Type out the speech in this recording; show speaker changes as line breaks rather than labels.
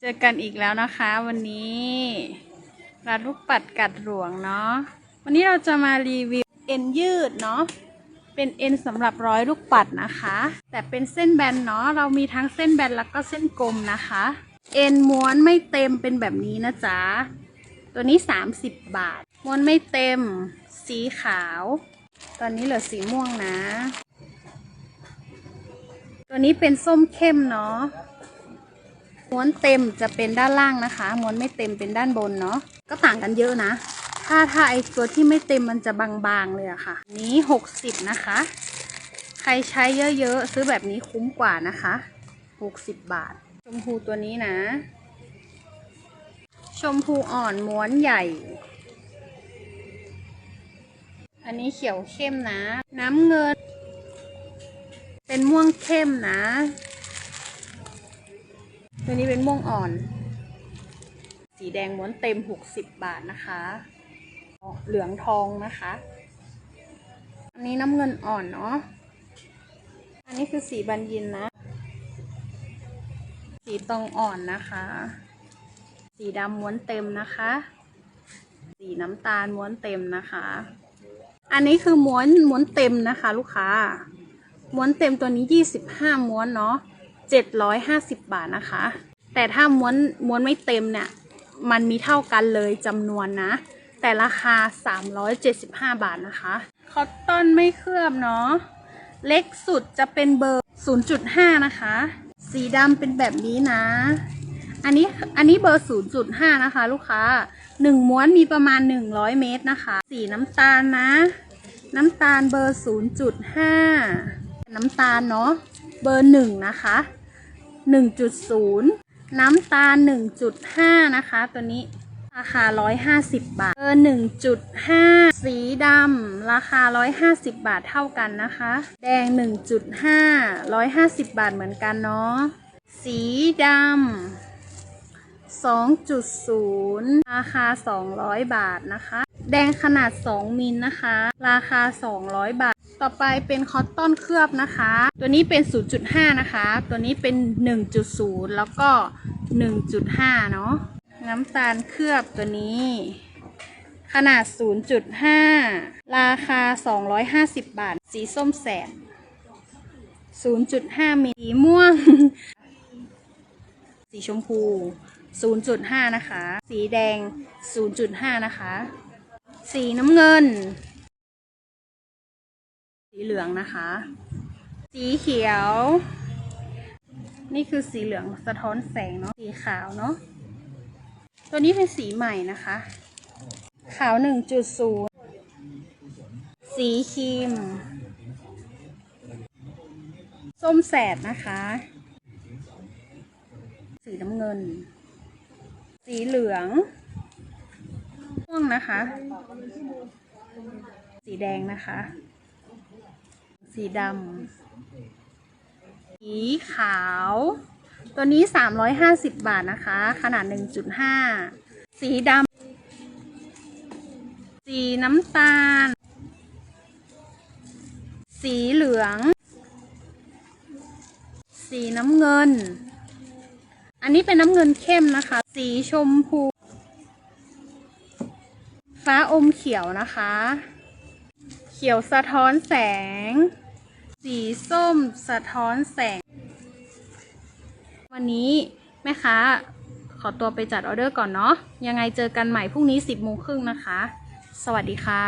เจอกันอีกแล้วนะคะ วันนี้ร้าลูกปัดกัดหลวงเนาะวันนี้เราจะมารีวิวเอ็นยืดเนาะเป็นเอ็นสำหรับร้อยลูกปัดนะคะ แต่เป็นเส้นแบนเนาะเรามีทั้งเส้นแบนแล้วก็เส้นกลมนะคะ เอ็นม้วนไม่เต็มเป็นแบบนี้นะจ๊ะตัวนี้ 30 บาท ม้วนไม่เต็ม สีขาว ตอนนี้เหลือสีม่วงนะ ตัวนี้เป็นส้มเข้มเนาะ ม้วนเต็มจะเป็นด้านล่างนะคะ ม้วนไม่เต็มเป็นด้านบนเนาะก็ต่างกันเยอะนะ ถ้าถ้าไอตัวที่ไม่เต็มมันจะบางๆเลยอะค่ะ นี้หกสิบนะคะ ใครใช้เยอะๆ ซื้อแบบนี้คุ้มกว่านะคะหกสิบบาท ชมพูตัวนี้นะ ชมพูอ่อนม้วนใหญ่ อันนี้เขียวเข้มนะ น้ำเงิน เป็นม่วงเข้มนะ ตัวนี้เป็นม่วงอ่อน สีแดงม้วนเต็ม 60 บาทนะคะ เหลืองทองนะคะ อันนี้น้ำเงินอ่อนเนาะ อันนี้คือสีบันยินนะ สีตองอ่อนนะคะ สีดำม้วนเต็มนะคะ สีน้ำตาลม้วนเต็มนะคะ อันนี้คือม้วนม้วนเต็มนะคะ ลูกค้า ม้วนเต็มตัวนี้ 25 ม้วนเนาะ 750 บาทนะคะ แต่ถ้าม้วนม้วนไม่เต็มเนี่ย มันมีเท่ากันเลยจำนวนนะ แต่ราคา 375 บาทนะคะ คอตตอนไม่เคลือบเนาะ เล็กสุดจะเป็นเบอร์ 0.5 นะคะ สีดำเป็นแบบนี้นะ อันนี้อันนี้เบอร์ 0.5 นะคะ ลูกค้า 1 ม้วนมีประมาณ 100 เมตรนะคะ สีน้ำตาลนะ น้ำตาลเบอร์ 0.5 น้ำตาลเนาะ เบอร์1นะคะ1.0น้ำตาล1.5นะคะ ตัวนี้ราคา150บาท เบอร์1.5สีดำราคา150บาทเท่ากันนะคะ แดง1.5 150บาทเหมือนกันเนาะ สีดำ2.0 ราคา 200 บาทนะคะ แดงขนาด 2 มิลนะคะ ราคา 200 บาท ต่อไปเป็นคอตตอนเคลือบนะคะ ตัวนี้เป็น 0.5 นะคะ ตัวนี้เป็น 1.0 แล้วก็ 1.5 เนาะน้ำตาลเคลือบตัวนี้ ขนาด 0.5 ราคา 250 บาท สีส้มแสด0.5มิลสีม่วง สีชมพู 0.5 นะคะ สีแดง 0.5 นะคะ สีน้ำเงิน สีเหลืองนะคะ สีเขียว นี่คือสีเหลืองสะท้อนแสงเนาะ สีขาวเนาะ ตัวนี้เป็นสีใหม่นะคะ ขาว 1.0 สีครีม ส้มแสดนะคะ สีน้ำเงิน สีเหลืองม่วงนะคะ สีแดงนะคะ สีดำสีขาว ตัวนี้ 350 บาทนะคะ ขนาด 1.5 สีดำสีน้ำตาล สีเหลือง สีน้ำเงิน อันนี้เป็นน้ำเงินเข้มนะคะ สีชมพูฟ้าอมเขียวนะคะ เขียวสะท้อนแสง สีส้มสะท้อนแสง วันนี้แม่ค้าขอตัวไปจัดออเดอร์ก่อนเนาะยังไงเจอกันใหม่พรุ่งนี้ 10โมงครึ่งนะคะ สวัสดีค่ะ